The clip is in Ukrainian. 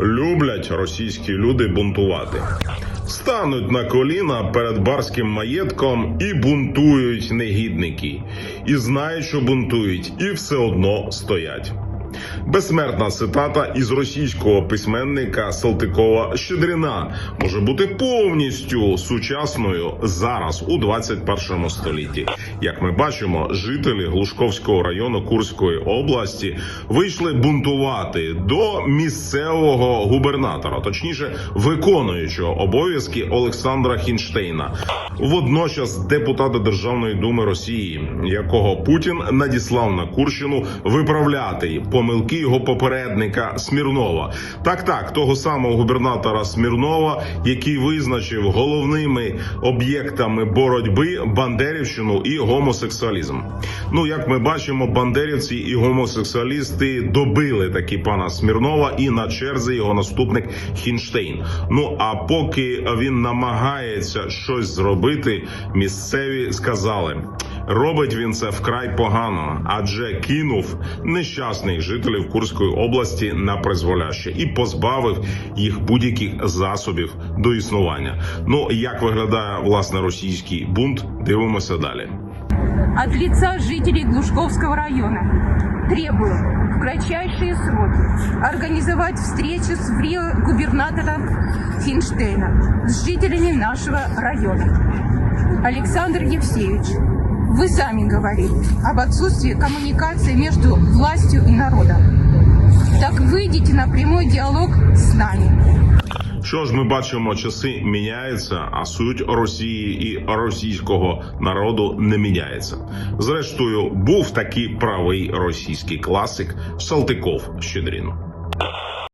Люблять російські люди бунтувати. Стануть на коліна перед барським маєтком і бунтують негідники. І знають, що бунтують, і все одно стоять. Безсмертна цитата із російського письменника Салтикова Щедрина може бути повністю сучасною зараз у 21 столітті. Як ми бачимо, жителі Глушковського району Курської області вийшли бунтувати до місцевого губернатора, точніше, виконуючого обов'язки Олександра Хінштейна, водночас депутата Державної думи Росії, якого Путін надіслав на Курщину виправляти помилки його попередника Смірнова. Так, так, того самого губернатора Смірнова, який визначив головними об'єктами боротьби бандерівщину і гомосексуалізм. Ну, як ми бачимо, бандерівці і гомосексуалісти добили таки пана Смірнова, і на черзі його наступник Хінштейн. Ну а поки він намагається щось зробити, місцеві сказали. Робить він це вкрай погано, адже кинув нещасних жителів Курської області на призволяще і позбавив їх будь-яких засобів до існування. Ну як виглядає власне російський бунт? Дивимося далі. От лица жителей Глушковского района требую в кратчайшие сроки организовать встречу с губернатором Хинштейна с жителями нашего района. Александр Евсеевич, вы сами говорили об отсутствии коммуникации между властью и народом. Так выйдите на прямой диалог с нами. Що ж, ми бачимо, часи міняються, а суть Росії і російського народу не міняється. Зрештою, був такий правий російський класик Салтиков Щедрін.